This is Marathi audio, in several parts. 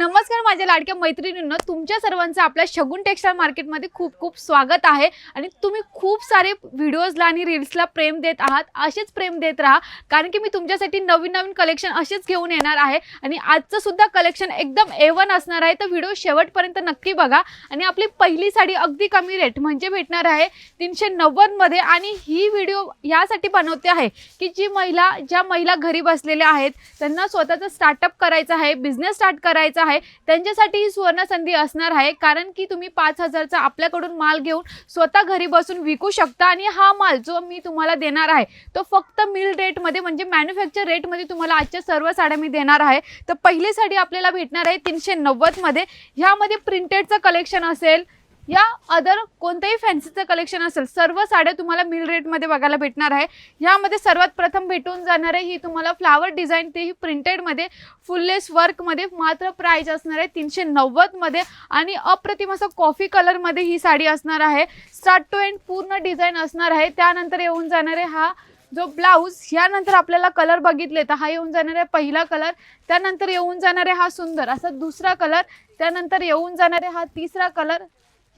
नमस्कार माझ्या लाडक्या मैत्रिणींना तुमच्या सर्वांचं आपल्या शगुन टेक्स्टाईल मार्केटमध्ये खूप खूप स्वागत आहे. आणि तुम्ही खूप सारे व्हिडिओजला आणि रील्सला प्रेम देत आहात. असेच प्रेम देत राहा कारण की मी तुमच्यासाठी नवीन नवीन कलेक्शन असेच घेऊन येणार आहे. आणि आजचं सुद्धा कलेक्शन एकदम ए वन असणार आहे. तर व्हिडिओ शेवटपर्यंत नक्की बघा. आणि आपली पहिली साडी अगदी कमी रेट म्हणजे भेटणार आहे तीनशे नव्वदमध्ये आणि ही व्हिडिओ यासाठी बनवते आहे की जी महिला ज्या महिला घरी बसलेल्या आहेत त्यांना स्वतःचं स्टार्टअप करायचं आहे बिझनेस स्टार्ट करायचा आहे आहे. त्यांच्यासाठी ही सुवर्ण संधी असणार आहे. कारण की तुम्ही पाच हजारचा आपल्याकडून माल घेऊन स्वतः घरी बसून विकू शकता आणि हा माल जो मी तुम्हाला देणार आहे तो फक्त मिल रेटमध्ये म्हणजे मॅन्युफॅक्चर रेटमध्ये तुम्हाला आजच्या सर्व साड्या मी देणार आहे. तर पहिली साडी आपल्याला भेटणार आहे तीनशे नव्वदमध्ये. ह्यामध्ये प्रिंटेडचं कलेक्शन असेल या अदर कोणतंही फॅन्सीचं कलेक्शन असेल सर्व साड्या तुम्हाला मिल रेटमध्ये बघायला भेटणार आहे. यामध्ये सर्वात प्रथम भेटून जाणार आहे ही तुम्हाला फ्लावर डिझाईन तेही प्रिंटेडमध्ये फुललेस वर्कमध्ये मात्र प्राईज असणार आहे तीनशे नव्वदमध्ये आणि अप्रतिम असं कॉफी कलरमध्ये ही साडी असणार आहे. स्टार्ट टू एंड पूर्ण डिझाईन असणार आहे. त्यानंतर येऊन जाणार आहे हा जो ब्लाऊज यानंतर आपल्याला कलर बघितले तर हा येऊन जाणार आहे पहिला कलर त्यानंतर येऊन जाणार आहे हा सुंदर असा दुसरा कलर त्यानंतर येऊन जाणार आहे हा तिसरा कलर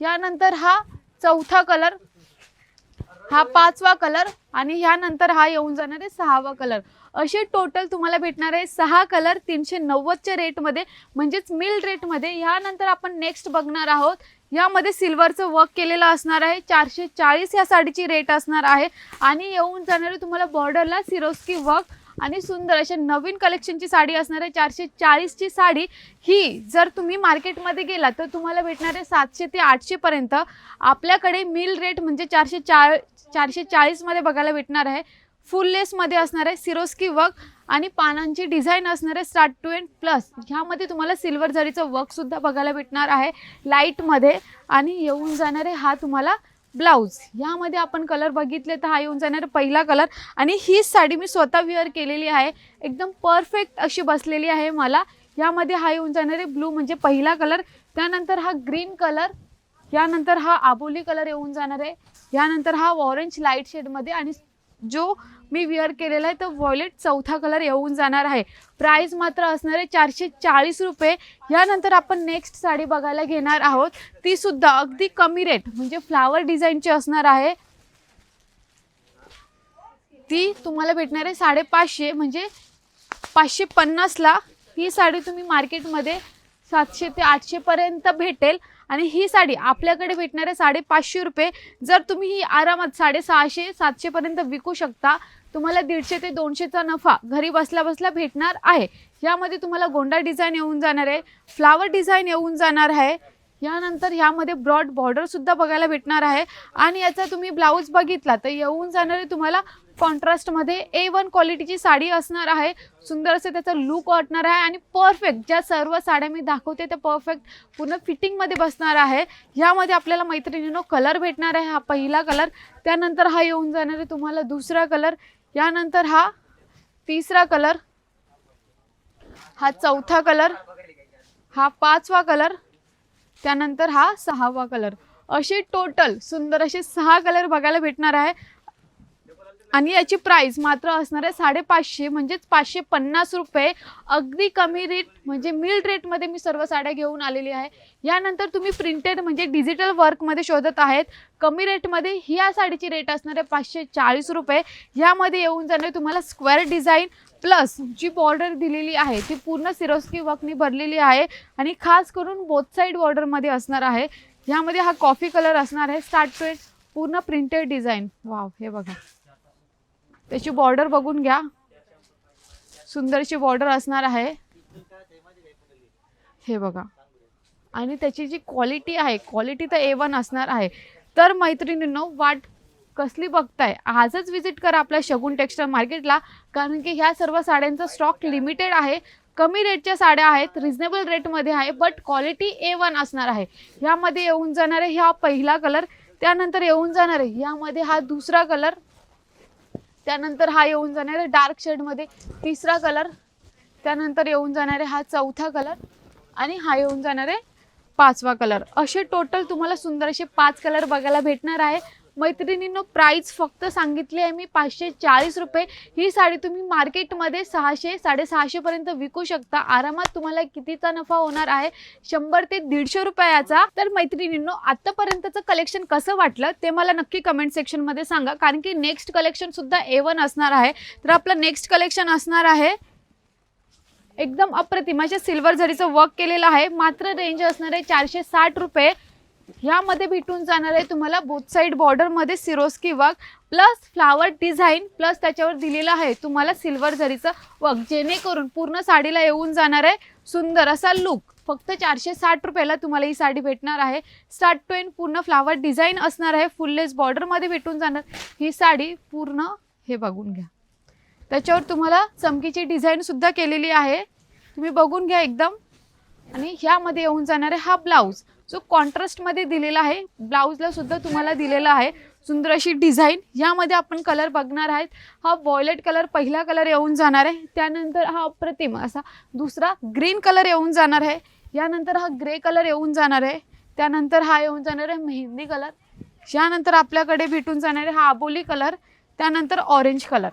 यानंतर हा चौथा कलर हा पाचवा कलर आणि ह्यानंतर हा येऊन जाणार आहे सहावा कलर. असे टोटल तुम्हाला भेटणार आहे सहा कलर तीनशे नव्वदच्या रेटमध्ये म्हणजेच मिल रेटमध्ये ह्यानंतर आपण नेक्स्ट बघणार आहोत. यामध्ये सिल्वरचं वर्क केलेलं असणार आहे. चारशे चाळीस या साडीची रेट असणार आहे. आणि येऊन जाणारे तुम्हाला बॉर्डरला सिरोस्की वर्क आणि सुंदर अशा नवीन कलेक्शनची साडी असणार आहे. चारशे चाळीसची साडी. ही जर तुम्ही मार्केटमध्ये गेला तर तुम्हाला भेटणार आहे सातशे ते आठशेपर्यंत आपल्याकडे मिल रेट म्हणजे चारशे चाळ चारशे चाळीसमध्ये बघायला भेटणार आहे. फुल लेसमध्ये असणार आहे सिरोस्की वर्क आणि पानांची डिझाईन असणार आहे स्टार्ट टू एंड प्लस ह्यामध्ये तुम्हाला सिल्वर जरीचं वर्कसुद्धा बघायला भेटणार आहे. लाईटमध्ये आणि येऊन जाणार आहे. हा तुम्हाला ब्लाऊज. यामध्ये आपण कलर बघितले तर हा येऊन जाणार पहिला कलर. आणि ही साडी मी स्वतः विअर केलेली आहे. एकदम परफेक्ट अशी बसलेली आहे मला. यामध्ये हा येऊन जाणारे ब्लू म्हणजे पहिला कलर. त्यानंतर हा ग्रीन कलर. यानंतर हा आबोली कलर येऊन जाणार आहे. यानंतर हा ऑरेंज लाइट शेडमध्ये आणि जो मी विअर केलेला आहे तर व्हॉयलेट चौथा कलर येऊन जाणार आहे. प्राईस मात्र असणार आहे चारशे चाळीस रुपये. यानंतर आपण नेक्स्ट साडी बघायला घेणार आहोत. ती सुद्धा अगदी कमी रेट म्हणजे फ्लावर डिझाईनची असणार आहे. ती तुम्हाला भेटणार आहे साडेपाचशे म्हणजे पाचशे पन्नासला ही साडी तुम्ही मार्केटमध्ये सातशे ते आठशेपर्यंत भेटेल. आणि ही साडी आपल्याकडे भेटणार आहे साडेपाचशे रुपये. जर तुम्ही ही आरामात साडेसहाशे सातशेपर्यंत विकू शकता तुम्हाला दीडशे ते दोनशेचा नफा घरी बसल्या बसल्या भेटणार आहे. यामध्ये तुम्हाला गोंडा डिझाईन येऊन जाणार आहे फ्लावर डिझाईन येऊन जाणार आहे. यानंतर ह्यामध्ये ब्रॉड बॉर्डरसुद्धा बघायला भेटणार आहे. आणि याचा तुम्ही ब्लाऊज बघितला तर येऊन जाणारे तुम्हाला कॉन्ट्रास्टमध्ये ए वन क्वालिटीची साडी असणार आहे. सुंदर असं त्याचा लुक वाटणार आहे आणि परफेक्ट ज्या सर्व साड्या मी दाखवते त्या परफेक्ट पूर्ण फिटिंगमध्ये बसणार आहे. ह्यामध्ये आपल्याला मैत्रिणीनो कलर भेटणार आहे हा पहिला कलर. त्यानंतर हा येऊन जाणार आहे तुम्हाला दुसरा कलर. यानंतर हा तिसरा कलर हा चौथा कलर हा पाचवा कलर त्यानंतर हा सहावा कलर. असे टोटल सुंदर असे सहा कलर बघायला भेटणार आहे. आणि याची प्राईस मात्र असणार आहे साडेपाचशे म्हणजेच पाचशे पन्नास रुपये. अगदी कमी रेट म्हणजे मिल रेटमध्ये मी सर्व साड्या घेऊन आलेली आहे. यानंतर तुम्ही प्रिंटेड म्हणजे डिजिटल वर्कमध्ये शोधत आहेत. कमी रेटमध्ये ह्या साडीची रेट असणार आहे पाचशे चाळीस रुपये. ह्यामध्ये येऊन जाणार तुम्हाला स्क्वेअर डिझाईन प्लस जी बॉर्डर दिलेली आहे ती पूर्ण सिरोस्की वर्कनी भरलेली आहे. आणि खास करून बोथ साईड बॉर्डरमध्ये असणार आहे. ह्यामध्ये हा कॉफी कलर असणार आहे. स्टार्ट टू पूर्ण प्रिंटेड डिझाईन वाव हे बघा. त्याची बॉर्डर बघून घ्या. सुंदरशी बॉर्डर असणार आहे. हे बघा. आणि त्याची जी क्वालिटी आहे क्वालिटी तर ए वन असणार आहे. तर मैत्रिणींनो वाट कसली बघताय? आजच विजिट करा आपल्या शगुन टेक्स्टाईल मार्केटला कारण की ह्या सर्व साड्यांचा स्टॉक लिमिटेड आहे. कमी रेटच्या साड्या आहेत रिजनेबल रेटमध्ये आहे बट क्वालिटी ए वन असणार आहे. ह्यामध्ये येऊन जाणार आहे पहिला कलर त्यानंतर येऊन जाणार आहे ह्यामध्ये हा दुसरा कलर त्यानंतर हा येऊन जाणार आहे डार्क शेडमध्ये. तिसरा कलर त्यानंतर येऊन जाणार आहे हा चौथा कलर आणि हा येऊन जाणार आहे पाचवा कलर. असे टोटल तुम्हाला सुंदर असे पाच कलर बघायला भेटणार आहे. मैत्रिणींनो प्राईस फक्त सांगितली आहे मी पाचशे चाळीस रुपये. ही साडी तुम्ही मार्केटमध्ये सहाशे साडेसहाशेपर्यंत विकू शकता. आरामात तुम्हाला कितीचा नफा होणार आहे? शंभर ते दीडशे रुपयाचा. तर मैत्रिणींनो आत्तापर्यंतचं कलेक्शन कसं वाटलं ते मला नक्की कमेंट सेक्शनमध्ये सांगा. कारण की नेक्स्ट कलेक्शन सुद्धा ए वन असणार आहे. तर आपलं नेक्स्ट कलेक्शन असणार आहे. एकदम अप्रतिम. अशा सिल्वर झरीचं वर्क केलेलं आहे. मात्र रेंज असणार आहे चारशे साठ रुपये. ह्यामध्ये भेटून जाणार आहे तुम्हाला both side बॉर्डरमध्ये Swarovski work plus flower design plus त्याच्यावर दिलेलं आहे. तुम्हाला सिल्वर जरीचं वर्क जेणेकरून पूर्ण साडीला येऊन जाणार आहे. सुंदर असा लुक फक्त चारशे साठ रुपयाला तुम्हाला ही साडी भेटणार आहे. स्टार्ट टू एंड पूर्ण फ्लावर डिझाईन असणार आहे. फुललेस बॉर्डरमध्ये भेटून जाणार. ही साडी पूर्ण हे बघून घ्या. त्याच्यावर तुम्हाला चमकीची डिझाईनसुद्धा केलेली आहे. तुम्ही बघून घ्या एकदम. आणि ह्यामध्ये येऊन जाणार आहे हा ब्लाऊज जो कॉन्ट्रास्टमध्ये दिलेला आहे ब्लाऊजला सुद्धा तुम्हाला दिलेला आहे. सुंदर अशी डिझाईन यामध्ये आपण कलर बघणार आहेत. हा वॉयलेट कलर पहिला कलर येऊन जाणार आहे. त्यानंतर हा अप्रतिम असा दुसरा ग्रीन कलर येऊन जाणार आहे. यानंतर हा ग्रे कलर येऊन जाणार आहे. त्यानंतर हा येऊन जाणार आहे मेहंदी कलर यानंतर आपल्याकडे भेटून जाणार आहे हा आबोली कलर त्यानंतर ऑरेंज कलर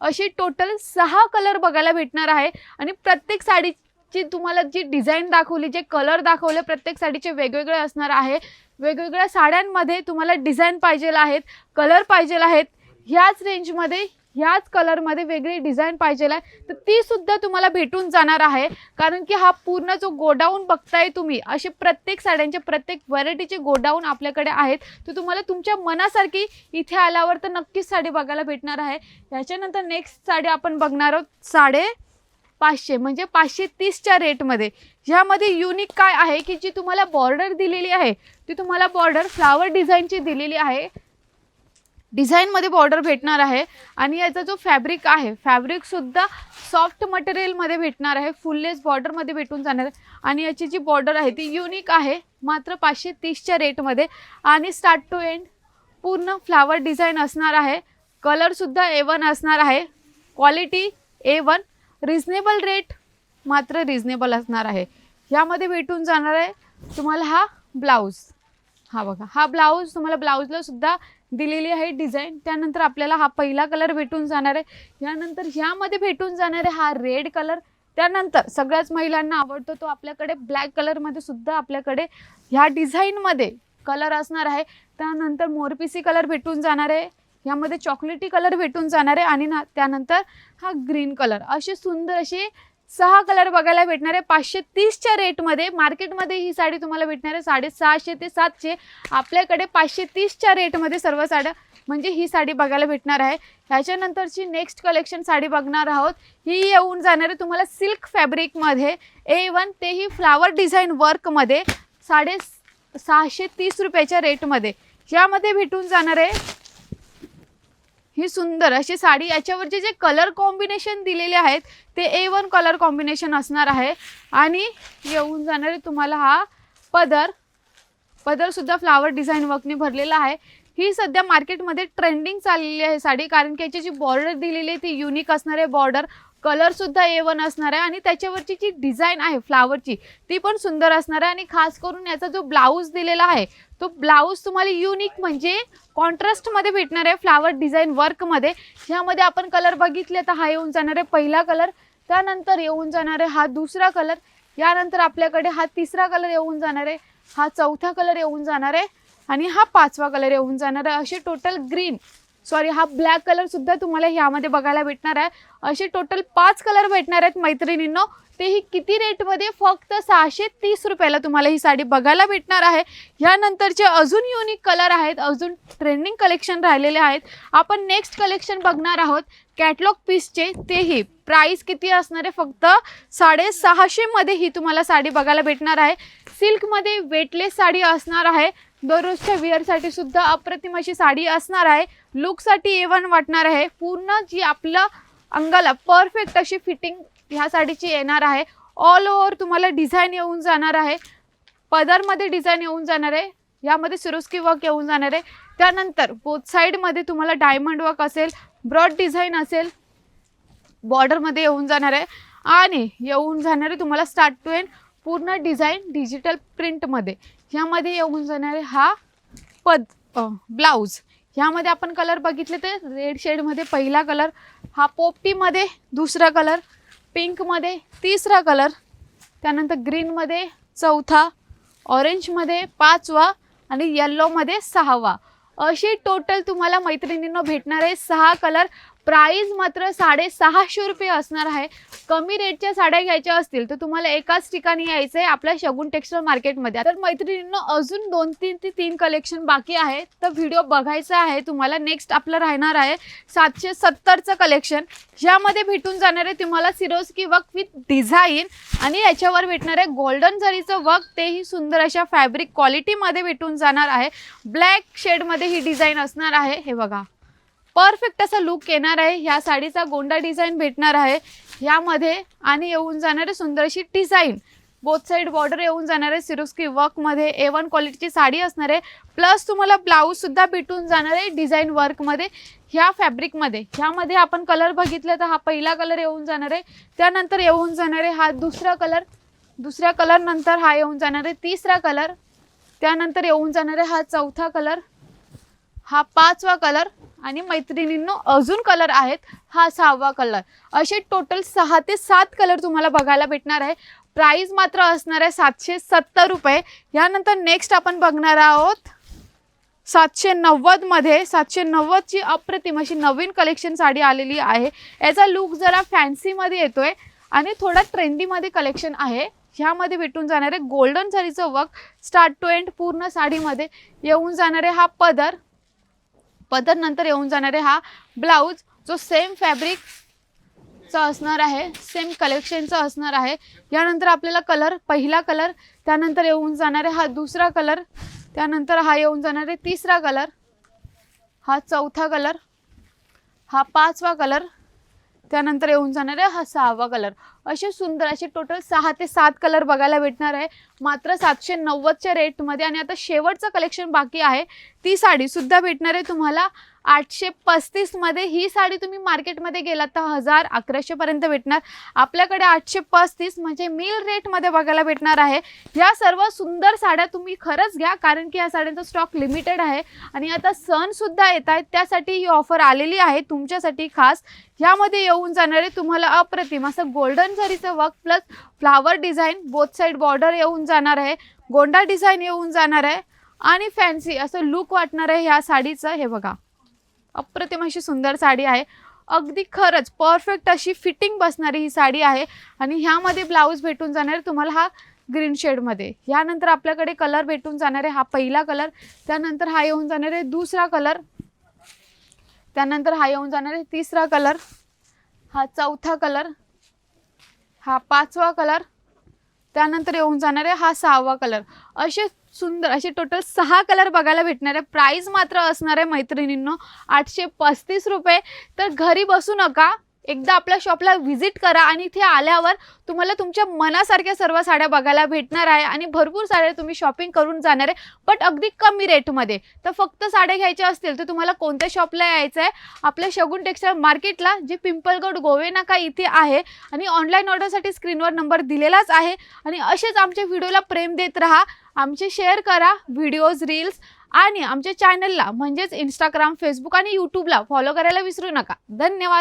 असे टोटल सहा कलर बघायला भेटणार आहे. आणि प्रत्येक साडी जी तुम्हाला जी डिझाईन दाखवली जे कलर दाखवले प्रत्येक साडीचे वेगवेगळे असणार आहे. वेगवेगळ्या साड्यांमध्ये तुम्हाला डिझाईन पाहिजे आहेत कलर पाहिजे आहेत. ह्याच रेंजमध्ये ह्याच कलरमध्ये वेगळी डिझाईन पाहिजे आहे. तर ती सुद्धा तुम्हाला भेटून जाणार आहे. कारण की हा पूर्ण जो गोडाऊन बघताय तुम्ही असे प्रत्येक साड्यांचे प्रत्येक व्हरायटीचे गोडाऊन आपल्याकडे आहेत. तर तुम्हाला तुमच्या मनासारखी इथे आल्यावर तर नक्कीच साडी बघायला भेटणार आहे. ह्याच्यानंतर नेक्स्ट साडी आपण बघणार आहोत साडे पाचशे म्हणजे पाचशे तीसच्या रेटमध्ये. ह्यामध्ये युनिक काय आहे की जी तुम्हाला बॉर्डर दिलेली आहे ती तुम्हाला बॉर्डर फ्लावर डिझाईनची दिलेली आहे. डिझाईनमध्ये बॉर्डर भेटणार आहे आणि याचा जो फॅब्रिक आहे फॅब्रिकसुद्धा सॉफ्ट मटेरियलमध्ये भेटणार आहे फुललेस बॉर्डरमध्ये भेटून जाणार आहे. आणि याची जी बॉर्डर आहे ती युनिक आहे मात्र पाचशे तीसच्या रेटमध्ये. आणि स्टार्ट टू एंड पूर्ण फ्लावर डिझाईन असणार आहे. कलरसुद्धा ए वन असणार आहे. Quality A one reasonable rate मात्र रिजनेबल असणार आहे. ह्यामध्ये भेटून जाणार आहे तुम्हाला हा ब्लाऊज हा बघा हा ब्लाऊज तुम्हाला ब्लाऊजला सुद्धा दिलेली आहे डिझाईन त्यानंतर आपल्याला हा पहिला कलर भेटून जाणार आहे. यानंतर ह्यामध्ये भेटून जाणार आहे हा रेड कलर त्यानंतर सगळ्याच महिलांना आवडतो तो आपल्याकडे ब्लॅक कलरमध्ये सुद्धा आपल्याकडे ह्या डिझाईनमध्ये कलर असणार आहे. त्यानंतर मोरपिसी कलर भेटून जाणार आहे. यामध्ये चॉकलेटी कलर भेटून जाणार आहे आणि ना त्यानंतर हा ग्रीन कलर असे सुंदर असे सहा कलर बघायला भेटणार आहे. पाचशे तीसच्या रेटमध्ये मार्केटमध्ये ही साडी तुम्हाला भेटणार आहे. साडेसहाशे ते सातशे. आपल्याकडे पाचशे तीसच्या रेटमध्ये सर्व साड्या म्हणजे ही साडी बघायला भेटणार आहे. ह्याच्यानंतरची नेक्स्ट कलेक्शन साडी बघणार आहोत. ही येऊन जाणार आहे तुम्हाला सिल्क फॅब्रिकमध्ये ए वन तेही फ्लावर डिझाईन वर्कमध्ये साडे सहाशे तीस रुपयाच्या रेटमध्ये यामध्ये भेटून जाणार आहे ही सुंदर अशी साडी. याच्यावरचे जे कलर कॉम्बिनेशन दिलेले आहेत ते ए वन कलर कॉम्बिनेशन असणार आहे. आणि येऊन जाणारे तुम्हाला हा पदर. पदरसुद्धा फ्लावर डिझाईन वर्कने भरलेला आहे. ही सध्या मार्केटमध्ये ट्रेंडिंग चाललेली आहे साडी कारण की याची जी बॉर्डर दिलेली आहे ती युनिक असणार आहे. बॉर्डर कलरसुद्धा ए वन असणार आहे आणि त्याच्यावरची जी डिझाईन आहे फ्लावरची ती पण सुंदर असणार आहे. आणि खास करून याचा जो ब्लाऊज दिलेला आहे तो ब्लाऊज तुम्हाला युनिक म्हणजे कॉन्ट्रास्टमध्ये भेटणार आहे फ्लावर डिझाईन वर्कमध्ये ह्यामध्ये आपण कलर बघितले तर हा येऊन जाणार आहे पहिला कलर त्यानंतर येऊन जाणार आहे हा दुसरा कलर यानंतर आपल्याकडे हा तिसरा कलर येऊन जाणार आहे हा चौथा कलर येऊन जाणार आहे. आणि हा पाचवा कलर येऊन जाणार आहे. असे टोटल ग्रीन सॉरी हा ब्लॅक कलर सुद्धा तुम्हाला ह्यामध्ये बघायला भेटणार आहे. असे टोटल पाच कलर भेटणार आहेत मैत्रिणींनो. तेही किती रेटमध्ये फक्त सहाशे तीस रुपयाला तुम्हाला ही साडी बघायला भेटणार आहे. ह्यानंतरचे अजून युनिक कलर आहेत अजून ट्रेंडिंग कलेक्शन राहिलेले आहेत. आपण नेक्स्ट कलेक्शन बघणार आहोत कॅटलॉग पीसचे तेही प्राईस किती असणार आहे? फक्त साडेसहाशेमध्ये ही तुम्हाला साडी बघायला भेटणार आहे. सिल्कमध्ये वेटलेस साडी असणार आहे. दररोजच्या विअरसाठी सुद्धा अप्रतिम अशी साडी असणार आहे. लुकसाठी ए वन वाटणार आहे. पूर्ण जी आपलं अंगाला परफेक्ट अशी फिटिंग ह्या साडीची येणार आहे. ऑल ओव्हर तुम्हाला डिझाईन येऊन जाणार आहे. पदरमध्ये डिझाईन येऊन जाणार आहे. यामध्ये सिरोस्की वर्क येऊन जाणार आहे. त्यानंतर बोथ साईडमध्ये तुम्हाला डायमंड वर्क असेल ब्रॉड डिझाईन असेल बॉर्डरमध्ये येऊन जाणार आहे. आणि येऊन जाणार आहे तुम्हाला स्टार्ट टू एंड पूर्ण डिझाईन डिजिटल प्रिंटमध्ये. ह्यामध्ये येऊन जाणारे हा पद ब्लाऊज. ह्यामध्ये आपण कलर बघितले ते रेड शेडमध्ये पहिला कलर हा पोपटीमध्ये दुसरा कलर पिंकमध्ये तिसरा कलर त्यानंतर ग्रीनमध्ये चौथा ऑरेंजमध्ये पाचवा आणि येल्लोमध्ये सहावा. अशी टोटल तुम्हाला मैत्रिणींना भेटणारे सहा कलर प्राईज मात्र साडेसहाशे रुपये असणार आहे. कमी रेटच्या साड्या घ्यायच्या असतील तर तुम्हाला एकाच ठिकाणी यायचं आहे आपल्या शगुन टेक्स्टाईल मार्केटमध्ये. तर मैत्रिणींना अजून दोन तीन ते तीन कलेक्शन बाकी आहे तर व्हिडिओ बघायचा आहे तुम्हाला नेक्स्ट आपलं राहणार आहे सातशे सत्तरचं कलेक्शन ह्यामध्ये भेटून जाणार आहे तुम्हाला सिरोस्की वर्क विथ डिझाईन आणि याच्यावर भेटणार आहे गोल्डन झरीचं वर्क तेही सुंदर अशा फॅब्रिक क्वालिटीमध्ये भेटून जाणार आहे. ब्लॅक शेडमध्ये ही डिझाईन असणार आहे. हे बघा. परफेक्ट असा लुक येणार आहे. ह्या साडीचा गोंडा डिझाईन भेटणार आहे. ह्यामध्ये आणि येऊन जाणार आहे सुंदर अशी डिझाईन बोथ साईड बॉर्डर येऊन जाणार आहे वर्कमध्ये ए वन क्वालिटीची साडी असणार आहे. प्लस तुम्हाला ब्लाऊजसुद्धा भेटून जाणार आहे डिझाईन वर्कमध्ये ह्या फॅब्रिकमध्ये ह्यामध्ये आपण कलर बघितलं तर हा पहिला कलर येऊन जाणार आहे. त्यानंतर येऊन जाणार आहे हा दुसरा कलर दुसऱ्या कलरनंतर हा येऊन जाणार आहे तिसरा कलर त्यानंतर येऊन जाणार आहे हा चौथा कलर हा पाचवा कलर आणि मैत्रिणींनो अजून कलर आहेत हा सहावा कलर असे टोटल सहा ते सात कलर तुम्हाला बघायला भेटणार आहे. प्राईज मात्र असणार आहे सातशे सत्तर रुपये. यानंतर नेक्स्ट आपण बघणार आहोत सातशे नव्वदमध्ये सातशे नव्वदची अप्रतिम अशी नवीन कलेक्शन साडी आलेली आहे. याचा लुक जरा फॅन्सीमध्ये येतोय आणि थोडा ट्रेंडीमध्ये कलेक्शन आहे. ह्यामध्ये भेटून जाणारे गोल्डन साडीचं वर्क स्टार्ट टू एंड पूर्ण साडीमध्ये येऊन जाणारे हा पदर. पदर नंतर येऊन जाणारे हा ब्लाऊज जो सेम फॅब्रिकचा असणार आहे सेम कलेक्शनचा असणार आहे. यानंतर आपल्याला कलर पहिला कलर त्यानंतर येऊन जाणारे हा दुसरा कलर त्यानंतर हा येऊन जाणार आहे तिसरा कलर हा चौथा कलर हा पाचवा कलर त्यानंतर येऊन जाणार आहे हा सहावा कलर असे सुंदर असे टोटल सहा ते सात कलर बघायला भेटणार आहे. मात्र सातशे नव्वदच्या रेटमध्ये आणि आता शेवटचं कलेक्शन बाकी आहे ती साडीसुद्धा भेटणार आहे तुम्हाला. आठशे पस्तीसमध्ये ही साडी तुम्ही मार्केटमध्ये गेलात तर हजार अकराशेपर्यंत भेटणार. आपल्याकडे आठशे पस्तीस म्हणजे मिल रेटमध्ये बघायला भेटणार आहे. या सर्व सुंदर साड्या तुम्ही खरंच घ्या कारण की या साड्यांचा स्टॉक लिमिटेड आहे. आणि आता सणसुद्धा येत आहेत त्यासाठी ही ऑफर आलेली आहे तुमच्यासाठी खास. ह्यामध्ये येऊन जाणारे तुम्हाला अप्रतिम असं golden झरीचं work plus flower design both side border येऊन जाणार आहे. गोंडा डिझाईन येऊन जाणार आहे. आणि फॅन्सी असं लुक वाटणार आहे ह्या साडीचं. हे बघा. अप्रतिम अशी सुंदर साडी आहे. अगदी खरंच परफेक्ट अशी फिटिंग बसणारी ही साडी आहे. आणि ह्यामध्ये ब्लाऊज भेटून जाणार आहे तुम्हाला हा ग्रीन शेडमध्ये यानंतर आपल्याकडे कलर भेटून जाणार आहे हा पहिला कलर त्यानंतर हा येऊन जाणार आहे दुसरा कलर त्यानंतर हा येऊन जाणार आहे तिसरा कलर हा चौथा कलर हा पाचवा कलर त्यानंतर येऊन जाणार आहे हा सहावा कलर असे सुंदर असे टोटल सहा कलर बघायला भेटणार आहे. प्राईज मात्र असणार आहे मैत्रिणींनो आठशे पस्तीस रुपये. तर घरी बसू नका. एकदा आपल्या शॉपला व्हिजिट करा आणि इथे आल्यावर तुम्हाला तुमच्या मनासारख्या सर्व साड्या बघायला भेटणार आहे आणि भरपूर साड्या तुम्ही शॉपिंग करून जाणार आहे बट अगदी कमी रेटमध्ये. तर फक्त साड्या घ्यायच्या असतील तर तुम्हाला कोणत्या शॉपला यायचं आहे? आपल्या शगुन टेक्स्टाईल मार्केटला जे पिंपलगड गोवेनाका इथे आहे आणि ऑनलाईन ऑर्डरसाठी स्क्रीनवर नंबर दिलेलाच आहे आणि असेच आमच्या व्हिडिओला प्रेम देत राहा आमचे शेअर करा व्हिडिओज रील्स आणि आमच्या चॅनलला म्हणजेच इंस्टाग्राम फेसबुक आणि यूट्यूबला फॉलो करायला विसरू नका. धन्यवाद.